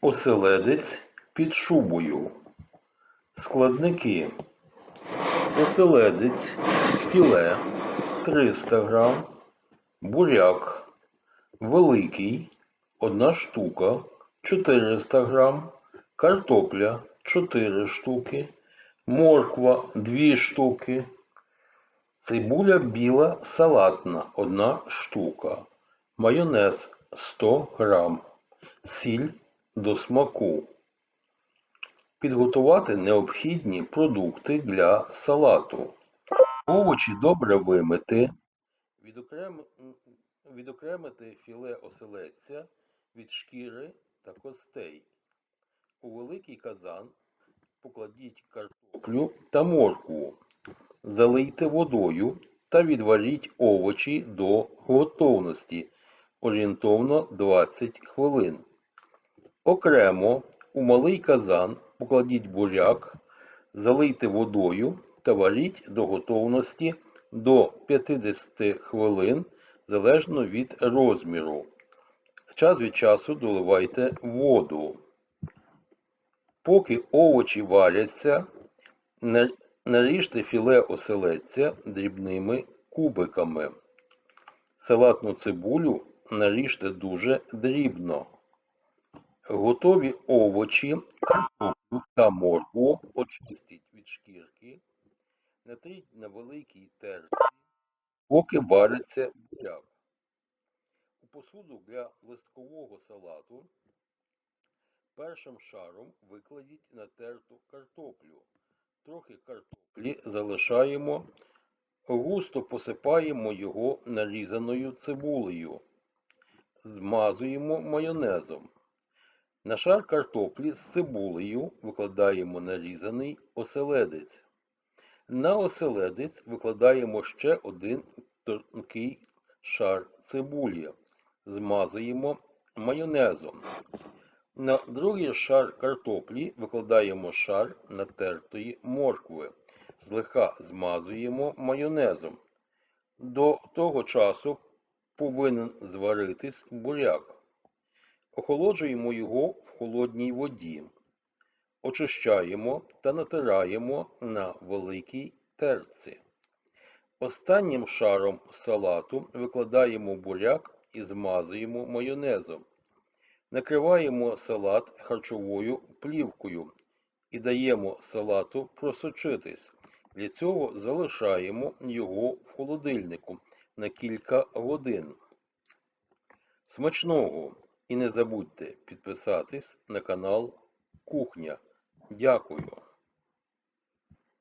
Оселедець під шубою. Складники. Оселедець, філе 300 грам, буряк. Великий 1 штука 400 грам, картопля 4 штуки, морква 2 штуки, цибуля біла салатна 1 штука, майонез 100 грам, сіль до смаку. Підготувати необхідні продукти для салату. Овочі добре вимити. Відокрем... Відокремити філе оселедця від шкіри та костей. У великий казан покладіть картоплю та моркву. Залийте водою та відваріть овочі до готовності орієнтовно 20 хвилин. Окремо у малий казан покладіть буряк, залийте водою та варіть до готовності до 50 хвилин залежно від розміру. Час від часу доливайте воду. Поки овочі варяться, наріжте філе оселедця дрібними кубиками. Салатну цибулю наріжте дуже дрібно. Готові овочі, картоплю та моркву очистіть від шкірки, натріть на великій терці, поки вариться буряк. У посуду для листкового салату першим шаром викладіть натерту картоплю. Трохи картоплі залишаємо, густо посипаємо його нарізаною цибулею, змазуємо майонезом. На шар картоплі з цибулею викладаємо нарізаний оселедець. На оселедець викладаємо ще один тонкий шар цибулі. Змазуємо майонезом. На другий шар картоплі викладаємо шар натертої моркви. Злегка змазуємо майонезом. До того часу повинен зваритись буряк. Охолоджуємо його в холодній воді. Очищаємо та натираємо на великій терці. Останнім шаром салату викладаємо буряк і змазуємо майонезом. Накриваємо салат харчовою плівкою і даємо салату просочитись. Для цього залишаємо його в холодильнику на кілька годин. Смачного! І не забудьте підписатись на канал Кухня. Дякую!